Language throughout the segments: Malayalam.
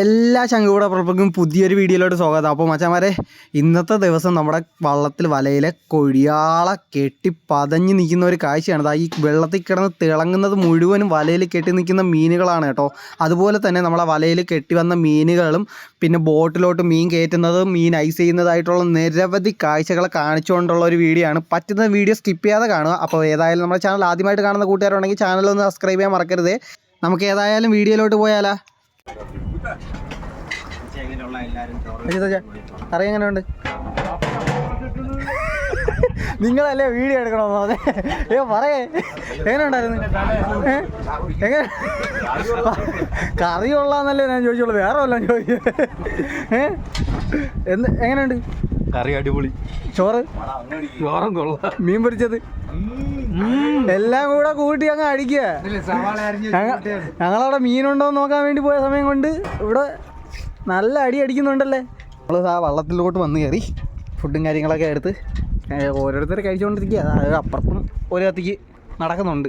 എല്ലാ പ്രവർത്തകർക്കും പുതിയൊരു വീഡിയോയിലോട്ട് സ്വാഗതം. അപ്പോൾ മച്ചാമാരെ ഇന്നത്തെ ദിവസം നമ്മുടെ വള്ളത്തിൽ വലയിലെ കൊഴിയാളെ കെട്ടി പതഞ്ഞ് നിൽക്കുന്ന ഒരു കാഴ്ചയാണ്. ദാ ഈ വെള്ളത്തിൽ കിടന്ന് തിളങ്ങുന്നത് മുഴുവനും വലയിൽ കെട്ടി നിൽക്കുന്ന മീനുകളാണ് കേട്ടോ. അതുപോലെ തന്നെ നമ്മളെ വലയിൽ കെട്ടി വന്ന മീനുകളും പിന്നെ ബോട്ടിലോട്ട് മീൻ കയറ്റുന്നതും മീൻ ഐസ് ചെയ്യുന്നതായിട്ടുള്ള നിരവധി കാഴ്ചകളെ കാണിച്ചുകൊണ്ടുള്ള ഒരു വീഡിയോ ആണ്. പറ്റുന്ന വീഡിയോ സ്കിപ്പ് ചെയ്യാതെ കാണുക. അപ്പോൾ ഏതായാലും നമ്മുടെ ചാനൽ ആദ്യമായിട്ട് കാണുന്ന കൂട്ടുകാരുണ്ടെങ്കിൽ ചാനൽ ഒന്ന് സബ്സ്ക്രൈബ് ചെയ്യാൻ മറക്കരുത്. നമുക്ക് ഏതായാലും വീഡിയോയിലോട്ട് പോയാലാ? അറിയ എങ്ങനെയുണ്ട് നിങ്ങളല്ലേ വീഡിയോ എടുക്കണോ അതെ ഏ പറയേ. എങ്ങനെ ഉണ്ടായിരുന്നു? ഏ? എങ്ങനെ? കറി കൊള്ളാന്നല്ലേ ഞാൻ ചോദിച്ചോളൂ വേറെ വല്ലതും ചോദിച്ചു ഏ? എന്ത് എങ്ങനെയുണ്ട്? കറി അടിപൊളി. ചോറ്? ചോറും കൊള്ളാം. മീൻ പൊരിച്ചത്? എല്ലാം കൂടെ കൂട്ടി അങ്ങ് അടിക്കുക. ഞങ്ങ- ഞങ്ങളവിടെ മീനുണ്ടോ എന്ന് നോക്കാൻ വേണ്ടി പോയ സമയം കൊണ്ട് ഇവിടെ നല്ല അടി അടിക്കുന്നുണ്ടല്ലേ? നമ്മൾ ആ വള്ളത്തിലോട്ട് വന്ന് കയറി ഫുഡും കാര്യങ്ങളൊക്കെ എടുത്ത് ഓരോരുത്തർ കഴിച്ചുകൊണ്ടിരിക്കുക അത് അപ്പുറത്തും ഒരു കത്തിക്ക് നടക്കുന്നുണ്ട്.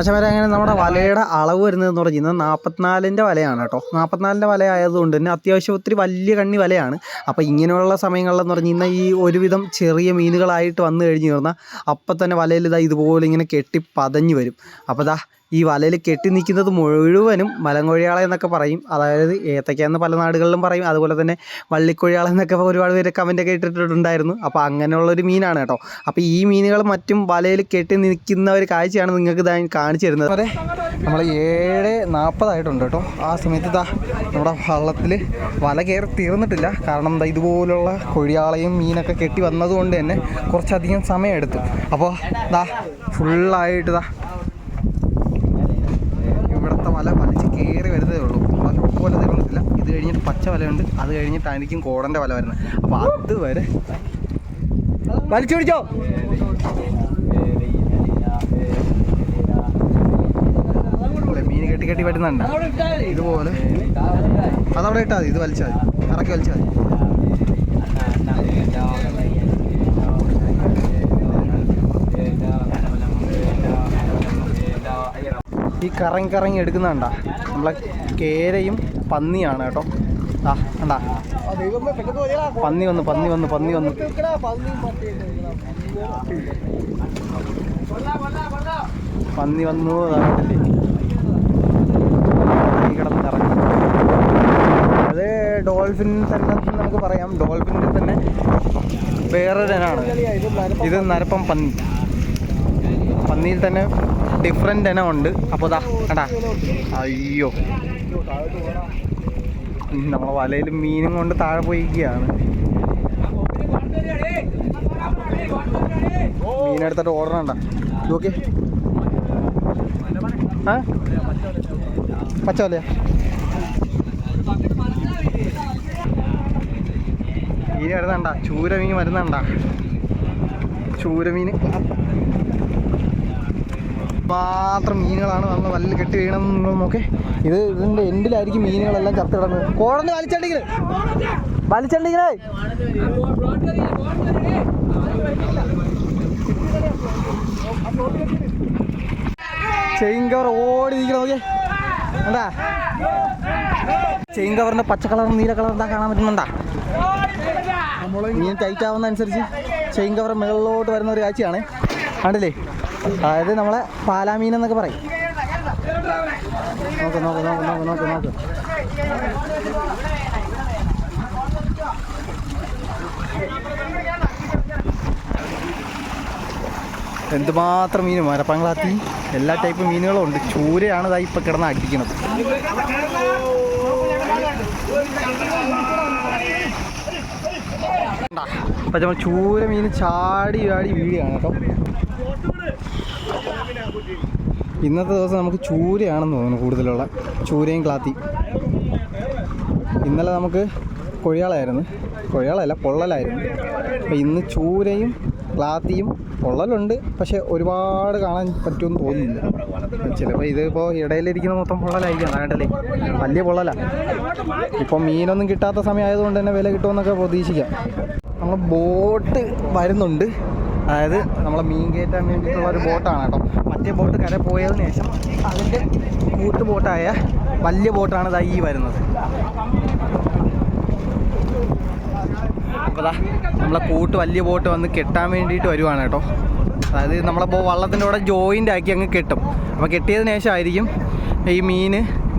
പക്ഷേ അങ്ങനെ നമ്മുടെ വലയുടെ അളവ് വരുന്നതെന്ന് പറഞ്ഞാൽ നാൽപ്പത്തിനാലിന്റെ വലയാണ് കേട്ടോ. നാൽപ്പത്തിനാലിന്റെ വല ആയതുകൊണ്ട് തന്നെ അത്യാവശ്യം ഒത്തിരി വലിയ കണ്ണി വലയാണ്. അപ്പോൾ ഇങ്ങനെയുള്ള സമയങ്ങളിലെന്ന് പറഞ്ഞു കഴിഞ്ഞാൽ ഈ ഒരുവിധം ചെറിയ മീനുകളായിട്ട് വന്നു കഴിഞ്ഞു കഴിഞ്ഞാൽ അപ്പം തന്നെ വലയിൽ ഇതാ ഇതുപോലെ ഇങ്ങനെ കെട്ടി പതഞ്ഞു വരും. അപ്പോൾ ദാ ഈ വലയിൽ കെട്ടി നിൽക്കുന്നത് മുഴുവനും മലങ്കൊഴിയാള എന്നൊക്കെ പറയും. അതായത് ഏത്തക്ക എന്ന് പല നാടുകളിലും പറയും. അതുപോലെ തന്നെ വള്ളിക്കൊഴിയാള എന്നൊക്കെ ഒരുപാട് പേര് കമന്റൊക്കെ ഇട്ടിട്ടുണ്ടായിരുന്നു. അപ്പോൾ അങ്ങനെയുള്ളൊരു മീനാണ് കേട്ടോ. അപ്പോൾ ഈ മീനുകൾ മറ്റും വലയിൽ കെട്ടി നിൽക്കുന്ന ഒരു കാഴ്ചയാണ് നിങ്ങൾക്ക് ഇതാ കാണിച്ചു തരുന്നത്. അതെ നമ്മൾ ഏഴ് നാൽപ്പതായിട്ടുണ്ട് കേട്ടോ. ആ സമയത്ത് ഇതാ നമ്മുടെ വള്ളത്തിൽ വല കയറി തീർന്നിട്ടില്ല. കാരണം എന്താ ഇതുപോലുള്ള കൊഴിയാളയും മീനൊക്കെ കെട്ടി വന്നതുകൊണ്ട് തന്നെ കുറച്ചധികം സമയമെടുത്തു. അപ്പോൾ ഇതാ ഫുള്ളായിട്ട് ദാ ഇവിടുത്തെ വല വലിച്ച് കയറി വരുന്നതേ ഉള്ളൂ. പോലെ നിൽക്കുന്നില്ല ഇത് കഴിഞ്ഞിട്ട് പച്ച വലയുണ്ട്. അത് കഴിഞ്ഞിട്ടായിരിക്കും കോടന്റെ വല വരുന്നത്. അപ്പോൾ അതുവരെ വലിച്ചു പിടിച്ചോ. മീൻ കെട്ടി കെട്ടി പറ്റുന്നുണ്ട്. ഇതുപോലെ. അതവിടെ ഇട്ടാൽ മതി. ഇത് വലിച്ചാൽ മതി. ഇറക്കി വലിച്ചാൽ മതി. ഈ കറങ്ങി കറങ്ങി എടുക്കുന്നതാണ്ട നമ്മളെ കേരയും പന്നിയാണ് കേട്ടോ. ആ കണ്ടാ. പന്നി വന്നു പന്നി വന്നു പന്നി വന്നു. പന്നി വന്നു അത് ഡോൾഫിൻ തന്നെ നമുക്ക് പറയാം. ഡോൾഫിന്റെ തന്നെ വേറൊരു ഇത് നരപ്പം പന്നി. പന്നിയിൽ തന്നെ ഡിഫറെന്റ് തന്നെ ഉണ്ട്. അപ്പോൾ ദാ കണ്ടാ? അയ്യോ. നമ്മളെ വലയിൽ മീനും കൊണ്ട് താഴെ പോയിക്കുകയാണ് മീനെടുത്തിട്ട് ഓടണണ്ട നോക്കി ആ? പച്ചവലയാ? മീൻ വരുന്നണ്ട? ചൂരമീൻ വരുന്നുണ്ട? ചൂരമീൻ മാത്രം മീനുകളാണ് നമ്മൾ വല്ല കെട്ടി വീണം നോക്കേ. ഇത് ഇതിന്റെ എൻഡിലായിരിക്കും മീനുകളെല്ലാം ചത്ത് കിടന്നത്? കോടന്ന് വലിച്ചണ്ടിക്കൽ വലിച്ചണ്ടിക്കലേ ചെയിൻ കവർ ഓടി നിൽക്കണം നോക്കിയേ എന്താ ചെയിൻ കവറിന്റെ പച്ച കളർ നീല കളർ എന്താ കാണാൻ പറ്റുന്നുണ്ടാ? മീൻ ടൈറ്റ് ആവുന്ന അനുസരിച്ച് ചെയിൻ കവർ മുകളിലോട്ട് വരുന്ന ഒരു കാഴ്ചയാണ്. കണ്ടില്ലേ? അതായത് നമ്മളെ പാലാമീൻ എന്നൊക്കെ പറയും. നോക്ക് നോക്ക് നോക്ക് നോക്ക് നോക്ക് നോക്ക്. എന്തുമാത്രം മീൻ മരപ്പങ്ങളാത്തി എല്ലാ ടൈപ്പ് മീനുകളും ഉണ്ട്. ചൂരയാണ് അതായി ഇപ്പം കിടന്ന് അടിക്കുന്നത് അപ്പം നമ്മൾ ചൂര മീൻ ചാടി ചാടി വീഴുകയാണ് കേട്ടോ. ഇന്നത്തെ ദിവസം നമുക്ക് ചൂരയാണെന്ന് തോന്നുന്നു കൂടുതലുള്ള. ചൂരയും ക്ലാത്തി. ഇന്നലെ നമുക്ക് കൊഴിയാളായിരുന്നു. കൊഴിയാളല്ല പൊള്ളലായിരുന്നു. അപ്പം ഇന്ന് ചൂരയും ക്ലാത്തിയും പൊള്ളലുണ്ട്. പക്ഷെ ഒരുപാട് കാണാൻ പറ്റുമെന്ന് തോന്നുന്നില്ല. ചിലപ്പോൾ ഇതിപ്പോൾ ഇടയിലിരിക്കുന്ന മൊത്തം പൊള്ളലായിരിക്കാം അതാണ്ടല്ലേ? വലിയ പൊള്ളലാണ് ഇപ്പം മീനൊന്നും കിട്ടാത്ത സമയമായതുകൊണ്ട് തന്നെ വില കിട്ടുമെന്നൊക്കെ പ്രതീക്ഷിക്കാം. നമ്മൾ ബോട്ട് വരുന്നുണ്ട്. അതായത് നമ്മളെ മീൻ കയറ്റാൻ വേണ്ടിയിട്ടുള്ള ഒരു ബോട്ടാണ് കേട്ടോ. മറ്റേ ബോട്ട് കര പോയതിന് ശേഷം അതിന്റെ കൂട്ട് ബോട്ടായ വലിയ ബോട്ടാണ് ഇതാ ഈ വരുന്നത്. അപ്പോൾ നമ്മളെ കൂട്ട് വലിയ ബോട്ട് വന്ന് കെട്ടാൻ വേണ്ടിയിട്ട് വരുവാണ് കേട്ടോ. അതായത് നമ്മളെ ബോ വള്ളത്തിന്റെ കൂടെ ജോയിന്റ് ആക്കി അങ്ങ് കെട്ടും. അപ്പോൾ കെട്ടിയതിന് ശേഷമായിരിക്കും ഈ മീൻ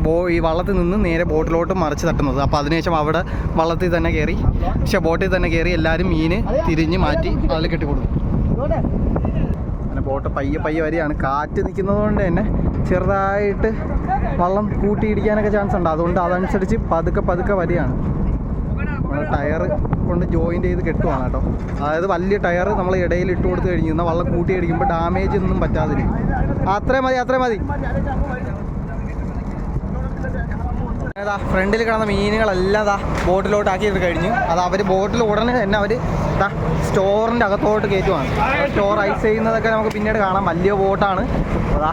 ബോ ഈ വള്ളത്തിൽ നിന്ന് നേരെ ബോട്ടിലോട്ട് മറിച്ച് തട്ടുന്നത്. അപ്പോൾ അതിനുശേഷം അവിടെ വള്ളത്തിൽ തന്നെ കയറി പക്ഷേ ബോട്ടിൽ തന്നെ കയറി എല്ലാവരും മീൻ തിരിഞ്ഞ് മാറ്റി അതിൽ കെട്ടിക്കൊടുക്കും. അങ്ങനെ ബോട്ട് പയ്യെ പയ്യെ വരികയാണ്. കാറ്റ് നിൽക്കുന്നത് കൊണ്ട് തന്നെ ചെറുതായിട്ട് വള്ളം കൂട്ടിയിടിക്കാനൊക്കെ ചാൻസ് ഉണ്ട്. അതുകൊണ്ട് അതനുസരിച്ച് പതുക്കെ പതുക്കെ വരികയാണ്. നമ്മൾ ടയർ കൊണ്ട് ജോയിന്റ് ചെയ്ത് കെട്ടുവാണ് കേട്ടോ. അതായത് വലിയ ടയർ നമ്മൾ ഇടയിൽ ഇട്ട് കൊടുത്ത് കഴിഞ്ഞ് വള്ളം കൂട്ടിയിടിക്കുമ്പോൾ ഡാമേജ് ഒന്നും പറ്റാതിരിക്കും. അത്രേ മതി അത്രേ മതി. ഏതാ ഫ്രണ്ടിൽ കിടന്ന മീനുകളെല്ലാം ദാ ബോട്ടിലോട്ട് ആക്കിയിട്ട് കഴിഞ്ഞു. അത് അവർ ബോട്ടിൽ ഉടനെ തന്നെ അവർ ദാ സ്റ്റോറിന്റെ അകത്തോട്ട് കയറ്റുവാണ്. സ്റ്റോർ ഐസ് ചെയ്യുന്നതൊക്കെ നമുക്ക് പിന്നീട് കാണാം. വലിയ ബോട്ടാണ്. അതാ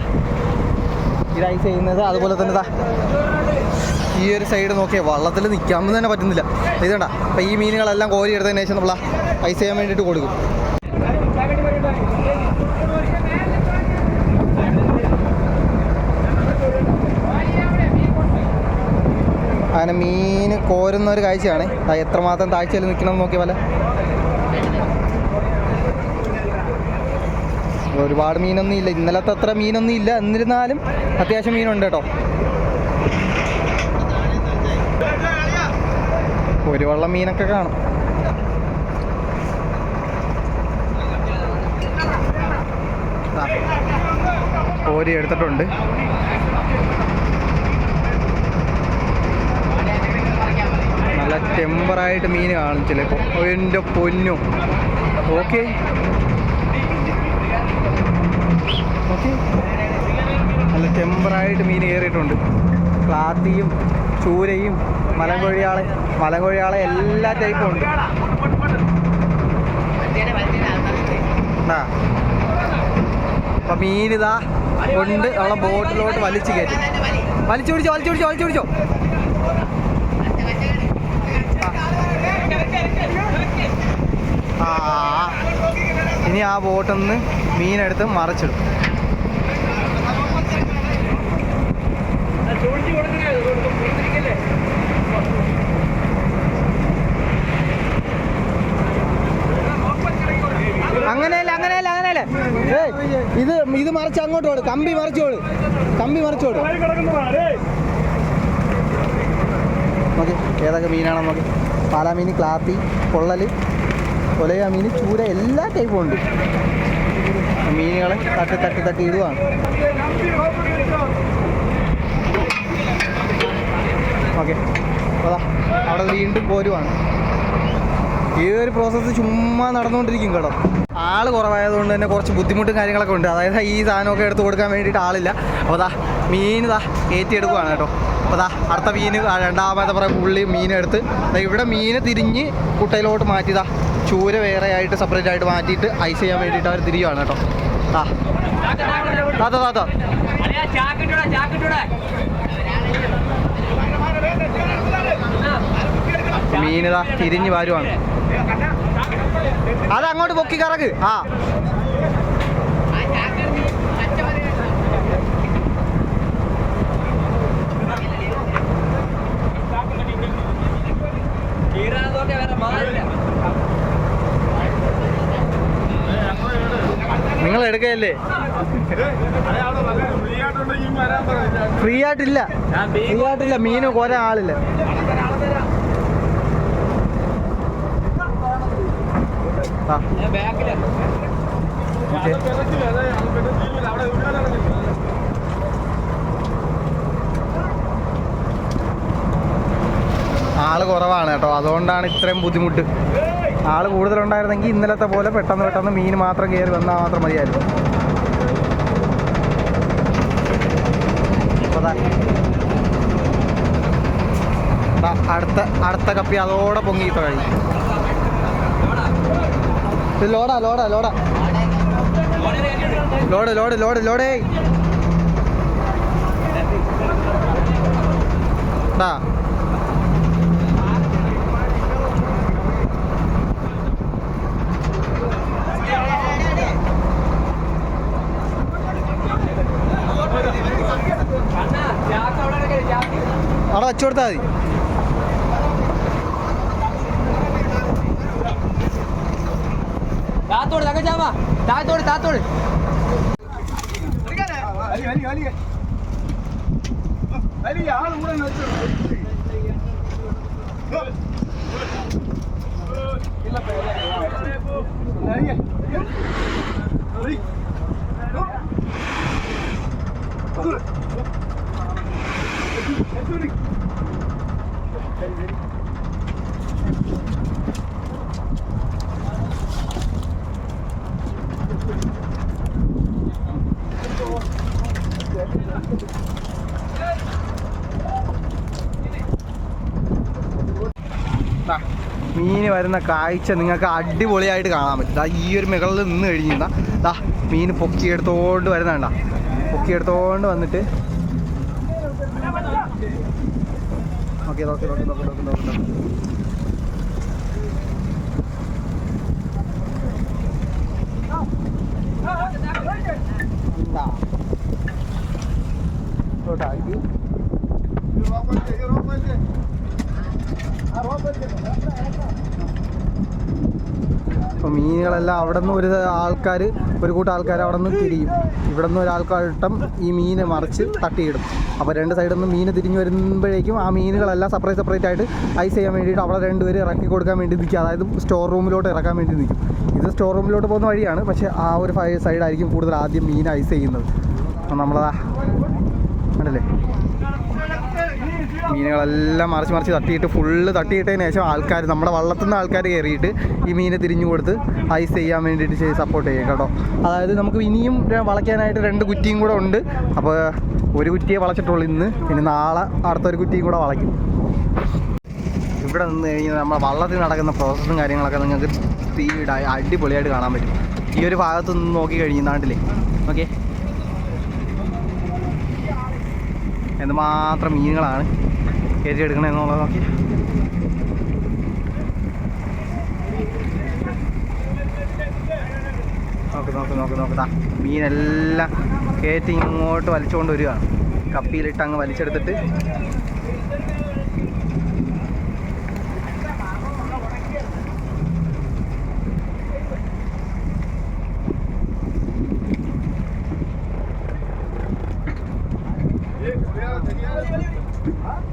ഇത് ഐസ് ചെയ്യുന്നത്. അതുപോലെ തന്നെ ദാ ഈ ഒരു സൈഡ് നോക്കിയാൽ വള്ളത്തിൽ നിൽക്കാമെന്ന് തന്നെ പറ്റുന്നില്ല. ഇതേണ്ട അപ്പം ഈ മീനുകളെല്ലാം കോരി എടുത്തതിന് ശേഷം നമ്മൾ ഐസ് ചെയ്യാൻ വേണ്ടിയിട്ട് കൊടുക്കും. അങ്ങനെ മീൻ കോരുന്ന ഒരു കാഴ്ചയാണ്. എത്രമാത്രം താഴ്ചയിൽ നിൽക്കണം നോക്കിയ പോലെ. ഒരുപാട് മീനൊന്നും ഇല്ല. ഇന്നലത്തെ അത്ര മീനൊന്നും ഇല്ല. എന്നിരുന്നാലും അത്യാവശ്യം മീനുണ്ട് കേട്ടോ. ഒരു വള്ളം മീനൊക്കെ കാണും. കോരി എടുത്തിട്ടുണ്ട്. ടെമ്പറായിട്ട് മീൻ കാണും ചിലപ്പോൾ എന്റെ പൊന്നും. ഓക്കെ. ഓക്കെ. നല്ല ടെമ്പറായിട്ട് മീൻ കയറിയിട്ടുണ്ട്. ക്ലാത്തിയും ചൂരയും മലങ്കൊഴിയാളെ മലങ്കൊഴിയാളെ എല്ലാ ടൈപ്പും ഉണ്ട്. അപ്പൊ മീനിതാ കൊണ്ട് നമ്മളെ ബോട്ടിലോട്ട് വലിച്ചു കയറ്റി. വലിച്ചു പിടിച്ചോ വലിച്ചു പിടിച്ചോ വലിച്ചു പിടിച്ചോ ആ ഇനി ആ ബോട്ടൊന്ന് മീനെടുത്ത് മറിച്ചിടും. അങ്ങനെയല്ല അങ്ങനെയല്ല അങ്ങനെയല്ല? ഇത് ഇത് മറിച്ച് അങ്ങോട്ട് ഓട്. കമ്പി മറിച്ചോട് കമ്പി മറിച്ചോട് നോക്കി ഏതൊക്കെ മീനാണെന്ന് നോക്കി. പാലാമീൻ ക്ലാത്തി പൊള്ളൽ കൊലയ മീൻ ചൂര എല്ലാ ടൈപ്പും ഉണ്ട്. മീനുകളെ തട്ടി തട്ടി തട്ടി ഇടുവാണ്. ഓക്കെ. അതാ അവിടെ വീണ്ടും പോരുവാണ്. ഈ ഒരു പ്രോസസ്സ് ചുമ്മാ നടന്നുകൊണ്ടിരിക്കും കേട്ടോ. ആൾ കുറവായതുകൊണ്ട് തന്നെ കുറച്ച് ബുദ്ധിമുട്ടും കാര്യങ്ങളൊക്കെ ഉണ്ട്. അതായത് ഈ സാധനമൊക്കെ എടുത്ത് കൊടുക്കാൻ വേണ്ടിയിട്ട് ആളില്ല. അപ്പോൾ ദാ മീൻ ദാ ഏറ്റിയെടുക്കുവാണ് കേട്ടോ. അപ്പോൾ ദാ അടുത്ത മീൻ രണ്ടാമത്തെ പറയാം പുള്ളി മീനെടുത്ത്. ഇവിടെ മീൻ തിരിഞ്ഞ് കുട്ടയിലോട്ട് മാറ്റിയതാ. ചൂര വേറെ ആയിട്ട് സെപ്പറേറ്റ് ആയിട്ട് മാറ്റിയിട്ട് ഐസ് ചെയ്യാൻ വേണ്ടിയിട്ട് അവർ തിരിയുവാണ് കേട്ടോ. ആ താത്ത താത്ത മീനിതാ തിരിഞ്ഞ് വരുവാണ്. അതങ്ങോട്ട് അങ്ങോട്ട് പൊക്കി കറക്ക്. ആ. ഒരാളില്ല മീൻ ഓക്കേ. ആൾ കുറവാണ് കേട്ടോ. അതുകൊണ്ടാണ് ഇത്രയും ബുദ്ധിമുട്ട്. ആൾ കൂടുതലുണ്ടായിരുന്നെങ്കിൽ ഇന്നലത്തെ പോലെ പെട്ടെന്ന് പെട്ടെന്ന് മീൻ മാത്രം കയറി വന്നാൽ മാത്രം മതിയായിരുന്നു. ദാ അടുത്ത അടുത്ത കപ്പി അതോടെ പൊങ്ങിയിട്ട് ഇത് ലോഡാ ലോഡാ ലോഡാ. ലോഡ് ലോഡ് ലോഡ് ലോഡേ. അവിടെ വെച്ചു കൊടുത്താൽ മതി താത്തോട് തകച്ചാമ താത്തോട് താത്തോട് മീൻ വരുന്ന കാഴ്ച നിങ്ങൾക്ക് അടിപൊളിയായിട്ട് കാണാൻ പറ്റും. ദാ ഈ ഒരു മുകളിൽ നിന്ന് കഴിഞ്ഞാൽ ദാ മീൻ പൊക്കിയെടുത്തോണ്ട് വരുന്നണ്ട പൊക്കിയെടുത്തോണ്ട് വന്നിട്ട് ഓക്കെ നോക്കി നോക്കി നോക്കി നോക്കി നോക്കി നോക്കി ഇതാ. അപ്പോൾ മീനുകളെല്ലാം അവിടെ നിന്ന് ഒരു ആൾക്കാർ ഒരു കൂട്ടം ആൾക്കാർ അവിടെ നിന്ന് തിരിയും. ഇവിടെ നിന്ന് ഒരാൾക്കാട്ടം ഈ മീനെ മറിച്ച് തട്ടിയിടും. അപ്പോൾ രണ്ട് സൈഡിൽ നിന്ന് മീൻ തിരിഞ്ഞ് വരുമ്പോഴേക്കും ആ മീനുകളെല്ലാം സെപ്പറേറ്റ് സെപ്പറേറ്റ് ആയിട്ട് ഐസ് ചെയ്യാൻ വേണ്ടിയിട്ട് അവിടെ രണ്ടുപേരും ഇറക്കി കൊടുക്കാൻ വേണ്ടി നിൽക്കുക അതായത് സ്റ്റോർ റൂമിലോട്ട് ഇറക്കാൻ വേണ്ടി നിൽക്കും. ഇത് സ്റ്റോർ റൂമിലോട്ട് പോകുന്ന വഴിയാണ്. പക്ഷേ ആ ഒരു സൈഡായിരിക്കും കൂടുതൽ ആദ്യം മീൻ ഐസ് ചെയ്യുന്നത്. നമ്മളതാ കണ്ടല്ലേ? മീനുകളെല്ലാം മറിച്ച് മറിച്ച് തട്ടിയിട്ട് ഫുള്ള് തട്ടിയിട്ടതിന് ശേഷം ആൾക്കാർ നമ്മുടെ വള്ളത്തിൽ നിന്ന് ആൾക്കാർ കയറിയിട്ട് ഈ മീനെ തിരിഞ്ഞു കൊടുത്ത് ഐസ് ചെയ്യാൻ വേണ്ടിയിട്ട് സപ്പോർട്ട് ചെയ്യും കേട്ടോ. അതായത് നമുക്ക് ഇനിയും വളയ്ക്കാനായിട്ട് രണ്ട് കുറ്റിയും കൂടെ ഉണ്ട്. അപ്പോൾ ഒരു കുറ്റിയെ വളച്ചിട്ടുള്ളൂ ഇന്ന്. പിന്നെ നാളെ അടുത്തൊരു കുറ്റിയും കൂടെ വളയ്ക്കും. ഇവിടെ നിന്ന് കഴിഞ്ഞാൽ നമ്മുടെ വള്ളത്തിൽ നടക്കുന്ന പ്രോസസ്സും കാര്യങ്ങളൊക്കെ നിങ്ങൾക്ക് സ്പീഡായി അടിപൊളിയായിട്ട് കാണാൻ പറ്റും. ഈ ഒരു ഭാഗത്ത് നിന്ന് നോക്കി കഴിഞ്ഞു നാട്ടിലെ ഓക്കെ എന്തുമാത്രം മീനുകളാണ്. കയറ്റി എടുക്കണമെന്നുള്ളത് നോക്കി. നോക്ക് നോക്ക് നോക്ക് നോക്ക്. ദാ മീനെല്ലാം കയറ്റി ഇങ്ങോട്ട് വലിച്ചുകൊണ്ട് വരികയാണ്. കപ്പിയിലിട്ട് അങ്ങ് വലിച്ചെടുത്തിട്ട്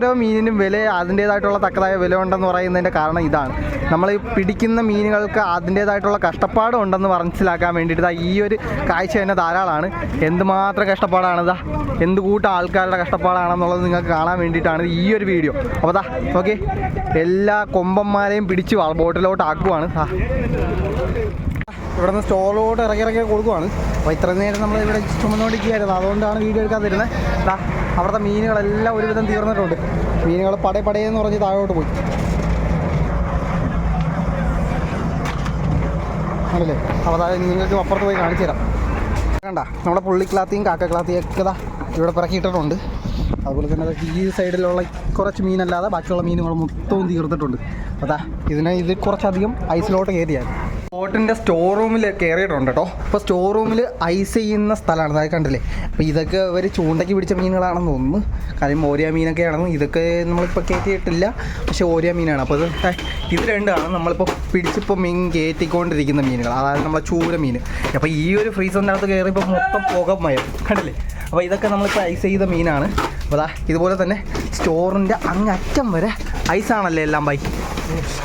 ഓരോ മീനിനും വില അതിന്റേതായിട്ടുള്ള തക്കതായ വില ഉണ്ടെന്ന് പറയുന്നതിന്റെ കാരണം ഇതാണ്. നമ്മൾ ഈ പിടിക്കുന്ന മീനുകൾക്ക് അതിന്റേതായിട്ടുള്ള കഷ്ടപ്പാടും ഉണ്ടെന്ന് മനസ്സിലാക്കാൻ വേണ്ടിയിട്ട് ഈ ഒരു കാഴ്ച തന്നെ ധാരാളമാണ്. എന്തുമാത്രം കഷ്ടപ്പാടാണ് ഇതാ എന്ത് കൂട്ടം ആൾക്കാരുടെ കഷ്ടപ്പാടാണെന്നുള്ളത് നിങ്ങൾക്ക് കാണാൻ വേണ്ടിയിട്ടാണ് ഈ ഒരു വീഡിയോ. അപ്പോൾ ദാ ഓക്കെ എല്ലാ കൊമ്പന്മാരെയും പിടിച്ച് ബോട്ടിലോട്ട് ആക്കുവാണ്. ആ ഇവിടെ നിന്ന് സ്റ്റോളിലോട്ട് ഇറക്കി ഇറക്കി കൊടുക്കുവാണ്. അപ്പോൾ ഇത്ര നേരം നമ്മൾ ഇവിടെ ചുമന്നുകൊണ്ടിരിക്കുകയായിരുന്നു. അതുകൊണ്ടാണ് വീഡിയോ എടുക്കാൻ തരുന്നത് ദാ. അവിടുത്തെ മീനുകളെല്ലാം ഒരുവിധം തീർന്നിട്ടുണ്ട്. മീനുകൾ പടേ പടയെന്ന് പറഞ്ഞ് താഴോട്ട് പോയി. ആണല്ലേ? അപ്പോൾ അതായത് നിങ്ങൾക്ക് അപ്പുറത്ത് പോയി കാണിച്ചു തരാം. കണ്ട നമ്മുടെ പുള്ളിക്ലാത്തിയും കാക്കക്ലാത്തിയും ഒക്കെ ദാ ഇവിടെ പിറക്കിയിട്ടിട്ടുണ്ട്. അതുപോലെ തന്നെ ഈ സൈഡിലുള്ള കുറച്ച് മീനല്ലാതെ ബാക്കിയുള്ള മീനുകൾ മൊത്തവും തീർത്തിട്ടുണ്ട്. അതാ ഇതിനെ ഇത് കുറച്ചധികം ഐസിലോട്ട് കയറിയാണ് ബോട്ടിന്റെ സ്റ്റോർ റൂമിൽ കയറിയിട്ടുണ്ട് കേട്ടോ അപ്പോൾ സ്റ്റോർ റൂമിൽ ഐസ് ചെയ്യുന്ന സ്ഥലമാണ്. അതായത് കണ്ടില്ലേ? അപ്പോൾ ഇതൊക്കെ അവർ ചൂണ്ടയ്ക്ക് പിടിച്ച മീനുകളാണെന്ന് തോന്നുന്നു. കാര്യം ഓരിയ മീനൊക്കെ ആണെന്ന് ഇതൊക്കെ നമ്മളിപ്പോൾ കയറ്റിയിട്ടില്ല പക്ഷേ ഓരിയ മീനാണ്. അപ്പോൾ ഇത് ഇത് രണ്ടാണ് നമ്മളിപ്പോൾ പിടിച്ചിപ്പോൾ മീൻ കയറ്റിക്കൊണ്ടിരിക്കുന്ന മീനുകൾ. അതായത് നമ്മളെ ചൂര മീൻ. അപ്പോൾ ഈ ഒരു ഫ്രീസറിന്റെ അകത്ത് കയറിയപ്പോൾ മൊത്തം പുകമയം. കണ്ടില്ലേ? അപ്പോൾ ഇതൊക്കെ നമ്മളിപ്പോൾ ഐസ് ചെയ്ത മീനാണ്. അപ്പോൾ ഇതുപോലെ തന്നെ സ്റ്റോറിന്റെ അങ്ങറ്റം വരെ ഐസാണല്ലേ എല്ലാം ബൈ?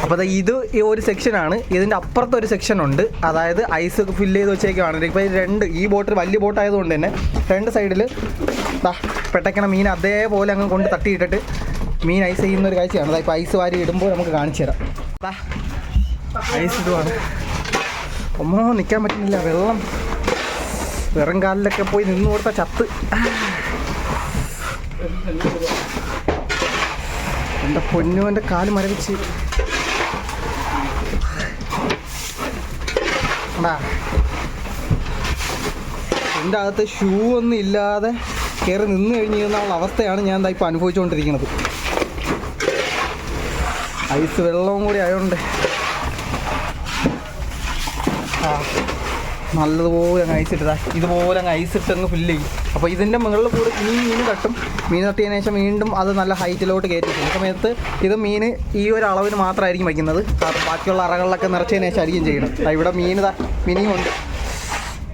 അപ്പോൾ ഇത് ഈ ഒരു സെക്ഷനാണ് ഇതിന്റെ അപ്പുറത്ത് ഒരു സെക്ഷൻ ഉണ്ട്. അതായത് ഐസ് ഫില്ല് ചെയ്ത് വെച്ചേക്കാണ് ഇപ്പോൾ രണ്ട് ഈ ബോട്ട് വലിയ ബോട്ട് ആയതുകൊണ്ട് തന്നെ രണ്ട് സൈഡിൽ പെട്ടക്കണ മീൻ അതേപോലെ അങ്ങ് കൊണ്ട് തട്ടിയിട്ടിട്ട് മീൻ ഐസ് ചെയ്യുന്ന ഒരു കാഴ്ചയാണ്. അതായത് ഇപ്പോൾ ഐസ് വാരി ഇടുമ്പോൾ നമുക്ക് കാണിച്ചു തരാം. ഐസ് ഇടുവാണ്. ഒന്നോ നിൽക്കാൻ പറ്റുന്നില്ല. വെള്ളം വെറും കാലിലൊക്കെ പോയി നിന്ന് കൊടുത്ത ചത്ത്. എന്റെ പൊന്നു എന്റെ കാൽ മരവിച്ച്. എടാ എന്റെ അകത്ത് ഷൂ ഒന്നും ഇല്ലാതെ കയറി നിന്ന് കഴിഞ്ഞ് അവസ്ഥയാണ് ഞാൻ എന്താ ഇപ്പോൾ അനുഭവിച്ചുകൊണ്ടിരിക്കുന്നത്. ഐസ് വെള്ളവും കൂടി ആയതുകൊണ്ട് നല്ലതുപോലെ അങ്ങ് ഐസ് ഇട്ടതാ ഇതുപോലെ അങ്ങ് ഐസ് ഇട്ട് അങ്ങ് ഫില്ല് ചെയ്യും. അപ്പോൾ ഇതിന്റെ മുകളിൽ കൂടെ ഈ മീൻ കട്ടും മീൻ തട്ടിയതിന് ശേഷം വീണ്ടും അത് നല്ല ഹൈറ്റിലോട്ട് കയറ്റി സമയത്ത് ഇത് മീൻ ഈ ഒരു അളവിന് മാത്രമായിരിക്കും വയ്ക്കുന്നത്. ബാക്കിയുള്ള അറകളിലൊക്കെ നിറച്ചതിന് ശേഷം ആയിരിക്കും ചെയ്യണം ഇവിടെ മീൻ ഇതാ മിനിയും ഉണ്ട്.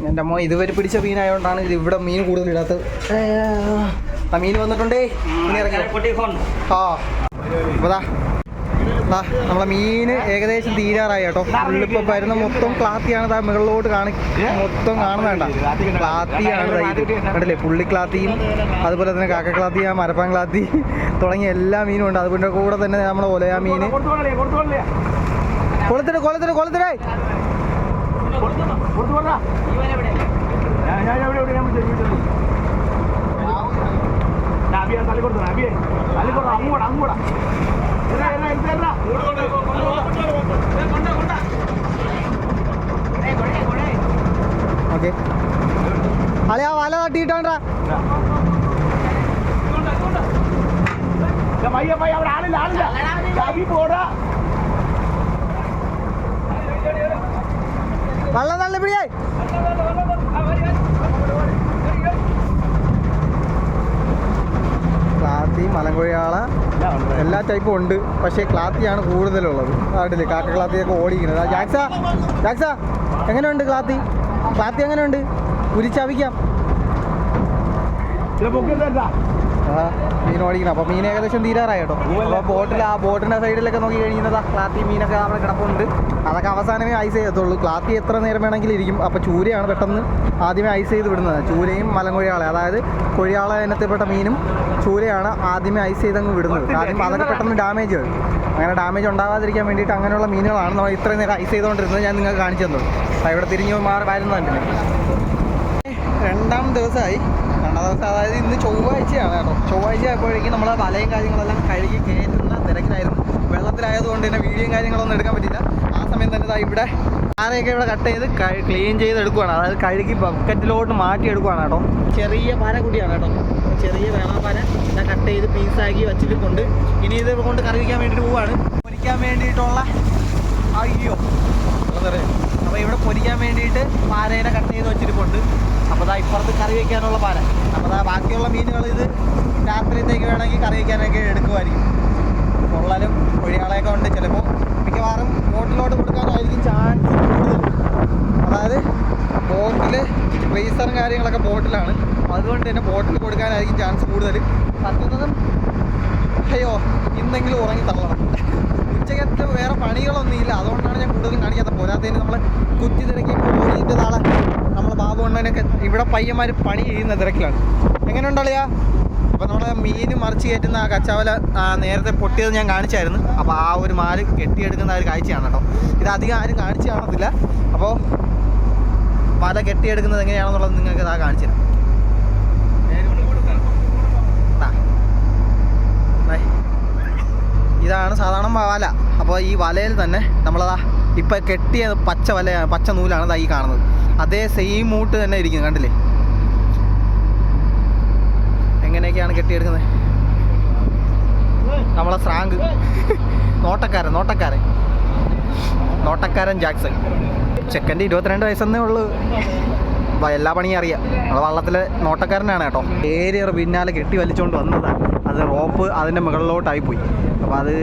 എന്റെ അമ്മ ഇതുവരെ പിടിച്ച മീനായതുകൊണ്ടാണ് ഇത് ഇവിടെ മീൻ കൂടുതൽ ഇടാത്തത്. ആ മീൻ വന്നിട്ടുണ്ടേ. ആ അപ്പോൾ നമ്മളെ മീൻ ഏകദേശം തീരാറായി കേട്ടോ. ഉള്ളിപ്പോൾ വരുന്ന മൊത്തം ക്ലാത്തിയാണ് മുകളിലോട്ട് കാണി മൊത്തം കാണുന്നേണ്ട ക്ലാത്തിയാണ് കണ്ടില്ലേ? പുള്ളി ക്ലാത്തിയും അതുപോലെ തന്നെ കാക്ക ക്ലാത്തി മരപ്പാൻ ക്ലാത്തി തുടങ്ങിയ എല്ലാ മീനും ഉണ്ട്. അതുപോലെ കൂടെ തന്നെ നമ്മളെ ഒലയാ മീൻ കൊളത്തിട്ട് കൊളത്തിട്ട് കൊളത്തിടേ. അങ്ങോട്ട് അങ്ങോട്ടാ ഓക്കെ. അളയാ വല തട്ടിയിട്ടാണ്ടാ. പയ്യ പയ്യ അവിടെ ആളില്ല ആളില്ല. കവി പോടാ. വെള്ളം നല്ല പിടിയായി ക്ലാത്തി മലങ്കൊഴിയാള. എല്ലാ ടൈപ്പും ഉണ്ട്. പക്ഷേ ക്ലാത്തിയാണ് കൂടുതലുള്ളത്. അതില്ലേ കാക്ക ക്ലാത്തിയൊക്കെ ഓടിക്കുന്നത് ജാക്സ ജാക്സ എങ്ങനെയുണ്ട് ക്ലാത്തി ക്ലാത്തി എങ്ങനെയുണ്ട്? ഉരിച്ചവിക്കാം. ആ മീൻ ഓടിക്കണം അപ്പോൾ മീൻ ഏകദേശം തീരാറായി കേട്ടോ. അപ്പോൾ ബോട്ടിൽ ആ ബോട്ടിന്റെ സൈഡിലൊക്കെ നോക്കി കഴിഞ്ഞാൽ ക്ലാത്തി മീനൊക്കെ അവിടെ കിടപ്പുണ്ട്. അതൊക്കെ അവസാനമേ ഐസ് ചെയ്യത്തുള്ളൂ. ക്ലാത്തി എത്ര നേരം വേണമെങ്കിലും ഇരിക്കും. അപ്പോൾ ചൂരയാണ് പെട്ടെന്ന് ആദ്യമേ ഐസ് ചെയ്ത് വിടുന്നത്. ചൂരയും മലങ്കൊഴിയാളെ. അതായത് കൊഴിയാളെ ഇനത്തിൽപ്പെട്ട മീനും ചൂരയാണ് ആദ്യമേ ഐസ് ചെയ്തങ്ങ് വിടുന്നത്. കാരണം അതൊക്കെ പെട്ടെന്ന് ഡാമേജ് വരും. അങ്ങനെ ഡാമേജ് ഉണ്ടാവാതിരിക്കാൻ വേണ്ടിയിട്ട് അങ്ങനെയുള്ള മീനുകളാണ് നമ്മൾ ഇത്രയും നേരം ഐസ് ചെയ്തുകൊണ്ടിരുന്നത് ഞാൻ നിങ്ങൾക്ക് കാണിച്ചു തന്നു ഇവിടെ തിരിഞ്ഞു മാറി വരുന്നുണ്ട് രണ്ടാം ദിവസമായി. രണ്ടാം ദിവസം അതായത് ഇന്ന് ചൊവ്വാഴ്ചയാണ് കേട്ടോ. ചൊവ്വാഴ്ച ആയപ്പോഴേക്കും നമ്മൾ വലയും കാര്യങ്ങളെല്ലാം കഴുകി കയറ്റുന്ന തിരക്കിലായിരുന്നു. വെള്ളത്തിലായതുകൊണ്ട് തന്നെ വീഡിയോയും കാര്യങ്ങളൊന്നും എടുക്കാൻ പറ്റില്ല ആ സമയം തന്നെ ഇവിടെ ആരെയൊക്കെ ഇവിടെ കട്ട് ചെയ്ത് ക്ലീൻ ചെയ്ത് എടുക്കുവാണ് അതായത് കഴുകി ബക്കറ്റിലോട്ട് മാറ്റി എടുക്കുവാണ് കേട്ടോ. ചെറിയ പാര കൂടിയാണ് കേട്ടോ. ചെറിയ വേളാപ്പാര ഇതാ കട്ട് ചെയ്ത് പീസാക്കി വച്ചിട്ടുണ്ട്. ഇനി ഇത് കൊണ്ട് കറി വയ്ക്കാൻ വേണ്ടിയിട്ട് പോവാണ്. പൊരിക്കാൻ വേണ്ടിയിട്ടുള്ള അയ്യോ. അപ്പോൾ ഇവിടെ പൊരിക്കാൻ വേണ്ടിയിട്ട് പാരേനെ കട്ട് ചെയ്ത് വെച്ചിട്ടുണ്ട് അപ്പോൾ ദാ ഇപ്പുറത്ത് കറി വയ്ക്കാനുള്ള പാര. അപ്പോൾ ദാ ബാക്കിയുള്ള മീനുകൾ ഇത് രാത്രിയത്തേക്ക് വേണമെങ്കിൽ കറി വയ്ക്കാനൊക്കെ എടുക്കുമായിരിക്കും പൊള്ളലും കൊഴിയാളയൊക്കെ ഉണ്ട് ചിലപ്പോൾ മിക്കവാറും ബോട്ടിലോട്ട് കൊടുക്കാനായിരിക്കും ചാൻസ് കൂടുതൽ. അതായത് ബോട്ടിൽ ഫ്രീസറും കാര്യങ്ങളൊക്കെ ബോട്ടിലാണ്. അതുകൊണ്ട് തന്നെ ബോട്ടിൽ കൊടുക്കാനായിരിക്കും ചാൻസ് കൂടുതൽ പറ്റുന്നതും അയ്യോ ഇന്നെങ്കിലും ഉറങ്ങി തള്ളണം. ഉച്ചക്കത്തെ വേറെ പണികളൊന്നും ഇല്ല അതുകൊണ്ടാണ് ഞാൻ കൂടുതലും കാണിക്കാത്ത പോരാത്തതിന് നമ്മൾ കുത്തി തിരക്കി പോയിട്ട് നാളെ നമ്മൾ ബാബു അണ്ണനൊക്കെ ഇവിടെ പയ്യന്മാർ പണി ചെയ്യുന്ന തിരക്കിലാണ്. എങ്ങനെ എങ്ങനെയുണ്ടല്ലയാ അപ്പോൾ നമ്മൾ മീൻ മറിച്ച് കയറ്റുന്ന ആ കച്ചാവല നേരത്തെ പൊട്ടിയത് ഞാൻ കാണിച്ചായിരുന്നു. അപ്പോൾ ആ ഒരു മാൽ കെട്ടിയെടുക്കുന്ന ഒരു കാഴ്ചയാണ് കേട്ടോ. ഇത് അധികം ആരും കാണിച്ചു കാണത്തില്ല. അപ്പോൾ വല കെട്ടിയെടുക്കുന്നത് എങ്ങനെയാണെന്നുള്ളത് നിങ്ങൾക്ക് ഇതാ കാണിച്ചു തരാം. ഇതാണ് സാധാരണ വല. അപ്പോൾ ഈ വലയിൽ തന്നെ നമ്മളതാ ഇപ്പം കെട്ടിയ പച്ച വല പച്ച നൂലാണ് ദാ ഈ കാണുന്നത്. അതേ സെയിം മൂട്ട് തന്നെ ഇരിക്കുന്നത് കണ്ടില്ലേ? എങ്ങനെയൊക്കെയാണ് കെട്ടിയെടുക്കുന്നത്? നമ്മളെ സ്രാങ്ക് നോട്ടക്കാരൻ നോട്ടക്കാരൻ. നോട്ടക്കാരൻ ജാക്സൺ. ചെക്കന്റെ ഇരുപത്തിരണ്ട് വയസ്സെന്നേ ഉള്ളൂ. എല്ലാ പണിയും അറിയാം. നമ്മളെ വള്ളത്തിലെ നോട്ടക്കാരനാണ് കേട്ടോ. ഏരിയർ പിന്നാലെ കെട്ടി വലിച്ചുകൊണ്ട് വന്നതാണ് അത് റോപ്പ് അതിന്റെ മുകളിലോട്ടായി പോയി അപ്പോൾ അത്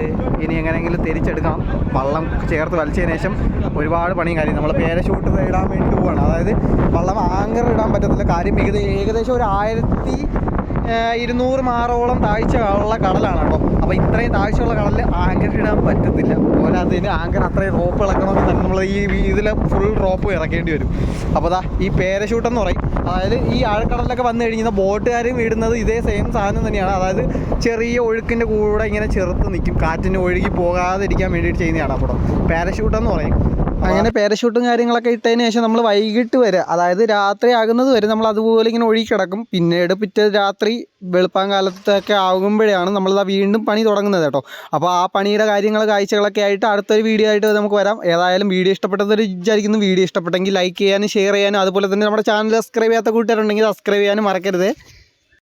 ഇനി എങ്ങനെയെങ്കിലും തിരിച്ചെടുക്കണം. വള്ളം ചേർത്ത് വലിച്ചതിന് ശേഷം ഒരുപാട് പണിയും കാര്യം നമ്മൾ പേരഷൂട്ട് ഇടാൻ വേണ്ടി പോവാണ്. അതായത് വള്ളം ആങ്കർ ഇടാൻ പറ്റത്തില്ല കാര്യം. ഏകദേ ഏകദേശം ഒരു ആയിരത്തി ഇരുന്നൂറ് മാറോളം താഴ്ച ഉള്ള കടലാണ് കേട്ടോ. അപ്പോൾ ഇത്രയും താഴ്ചയുള്ള കടലിൽ ആങ്കർ ഇടാൻ പറ്റത്തില്ല. ഇനി ആങ്കർ അത്രയും റോപ്പ് ഇളക്കണമെങ്കിൽ തന്നെ നമ്മൾ ഈ ഇതിൽ ഫുൾ റോപ്പ് ഇറക്കേണ്ടി വരും. അപ്പോൾ അതാ ഈ പാരഷൂട്ട് എന്ന് പറയും. അതായത് ഈ ആഴക്കടലിലൊക്കെ വന്നു കഴിഞ്ഞാൽ ബോട്ടുകാരും ഇടുന്നത് ഇതേ സെയിം സാധനം തന്നെയാണ്. അതായത് ചെറിയ ഒഴുക്കിന്റെ കൂടെ ഇങ്ങനെ ചെറുത്ത് നിൽക്കും കാറ്റിന് ഒഴുകി പോകാതിരിക്കാൻ വേണ്ടിയിട്ട് ചെയ്യുന്നതാണ് അപ്പോൾ പാരഷൂട്ട് എന്ന് പറയും. അങ്ങനെ പാരഷൂട്ടും കാര്യങ്ങളൊക്കെ ഇട്ടതിന് ശേഷം നമ്മൾ വൈകിട്ട് വരെ അതായത് രാത്രി ആകുന്നത് വരെ നമ്മൾ അതുപോലെ ഇങ്ങനെ ഒഴുകി കിടക്കും. പിന്നീട് പിറ്റേ രാത്രി വെളുപ്പാൻ കാലത്തൊക്കെ ആകുമ്പോഴാണ് നമ്മളിതാ വീണ്ടും പണി തുടങ്ങുന്നത് കേട്ടോ. അപ്പോൾ ആ പണിയുടെ കാര്യങ്ങൾ കാഴ്ചകളൊക്കെ ആയിട്ട് അടുത്തൊരു വീഡിയോ ആയിട്ട് നമുക്ക് വരാം. ഏതായാലും വീഡിയോ ഇഷ്ടപ്പെട്ടതൊരു വിചാരിക്കുന്നു. വീഡിയോ ഇഷ്ടപ്പെട്ടെങ്കിൽ ലൈക്ക് ചെയ്യാനും ഷെയർ ചെയ്യാനും അതുപോലെ തന്നെ നമ്മുടെ ചാനൽ സബ്സ്ക്രൈബ് ചെയ്യാത്ത കൂട്ടുകാരുണ്ടെങ്കിൽ സബ്സ്ക്രൈബ് ചെയ്യാനും മറക്കരുത്.